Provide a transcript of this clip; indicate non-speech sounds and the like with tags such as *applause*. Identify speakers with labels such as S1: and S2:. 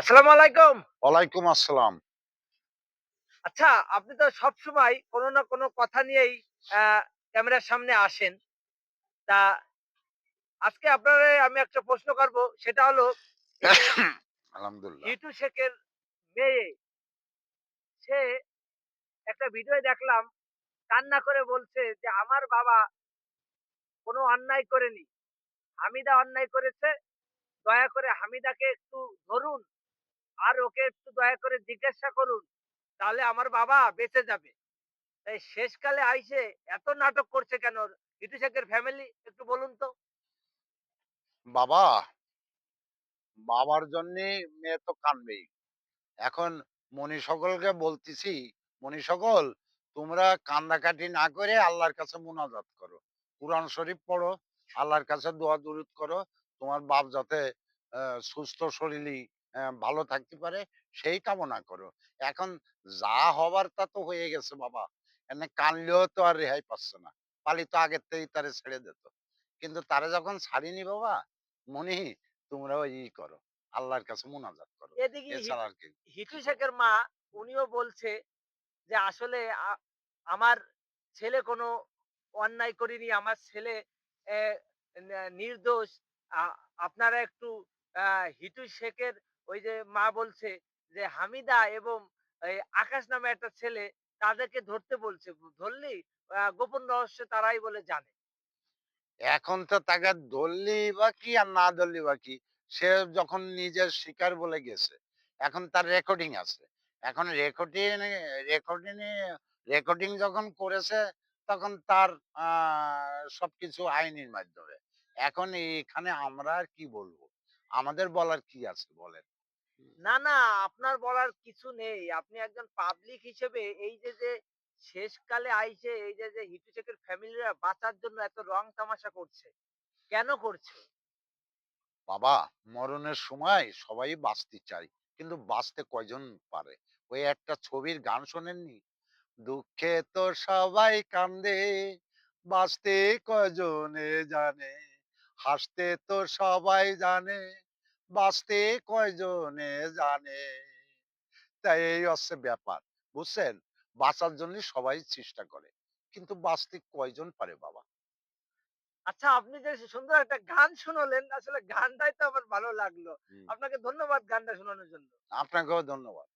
S1: আসসালামু আলাইকুম।
S2: ওয়ালাইকুম আসসালাম।
S1: আচ্ছা আপনি তো সবসময় কোনো না কোনো কথা নিয়েই ক্যামেরার সামনে আসেন। তা আজকে আপনারে আমি একটা প্রশ্ন করব সেটা হলো *coughs*
S2: আলহামদুলিল্লাহ।
S1: হিটু শেখের মেয়ে সে একটা ভিডিও দেখলাম কান্না করে বলছে যে আমার বাবা কোনো অন্যায় করেনি। হামিদা অন্যায় করেছে দয়া করে হামিদাকে একটু ধরুন। আর ওকে একটু দয়া করে জিজ্ঞাসা করুন, তাহলে আমার বাবা বেঁচে যাবে। তাই শেষকালে আইসে এত নাটক করছে কেন? হিটু শেখের ফ্যামিলি একটু বলুন তো।
S2: বাবা, বাবার জন্য মেয়ে তো কানবেই। এখন মনি সকলকে বলতেছি মনি সকল তোমরা কান্দাকাটি না করে আল্লাহর কাছে মোনাজাত করো। কোরআন শরীফ পড়ো, আল্লাহর কাছে দোয়া দুরুদ করো, তোমার বাপ যাতে সুস্থ শরীরই ভালো থাকতে পারে সেই কামনা করো। এখন যা হবার তা তো হয়ে গেছে বাবা। এনে কানলেও তো আর রেহাই পাচ্ছে না। পালি তো আগের থেকেই তারে ছেড়ে দিত। কিন্তু তারে যখন ছাড়িনি বাবা মনি তোমরাও ই করো। আল্লাহর কাছে মুনাজাত করো।
S1: এদিকে
S2: এছাড়া আর কি
S1: হিটু শেখের মা উনিও বলছে যে আসলে আমার ছেলে কোনো অন্যায় করিনি। আমার ছেলে নির্দোষ। আপনারা একটু হিটু শেখের ওই যে মা বলছে যে, হামিদা এবং আকাশ নামে একটা ছেলে তাদেরকে ধরতে বলছে। ধরলি? গোপন রহস্য তারাই বলে জানে।
S2: এখন তো তাকে ধরলি বা কি আর না ধরলি বা কি, সে যখন নিজের শিকার বলে গেছে, এখন তার রেকর্ডিং আছে। এখন রেকর্ডিং রেকর্ডিং রেকর্ডিং যখন করেছে, তখন তার সবকিছু আইনের মাধ্যমে। এখন এখানে আমরা আর কি বলব? আমাদের বলার কি আছে বলেন?
S1: না না আপনার বলার কিছু নেই। আপনি একজন পাবলিক হিসেবে এই যে যে শেষকালে আইসে এই যে যে হিটু শেখের ফ্যামিলিরা বাঁচার জন্য এত রং তামাশা করছে কেন করছে?
S2: বাবা মরণের সময় সবাই বাঁচতে চায় কিন্তু বাঁচতে কয়জন পারে? ওই একটা ছবির গান শোনেননি? দুঃখে তো সবাই কান্দে বাঁচতে কয়জনে জানে? হাসতে তো সবাই জানে বাঁচতে কয়জনে জানে? তাই এই হচ্ছে ব্যাপার বুঝছেন? বাঁচার জন্য সবাই চেষ্টা করে কিন্তু বাঁচতে কয়জন পারে বাবা?
S1: আচ্ছা আপনি যে সুন্দর একটা গান শুনলেন আসলে গানটাই তো আমার ভালো লাগল। আপনাকে ধন্যবাদ গানটা শোনানোর জন্য।
S2: আপনাকেও ধন্যবাদ।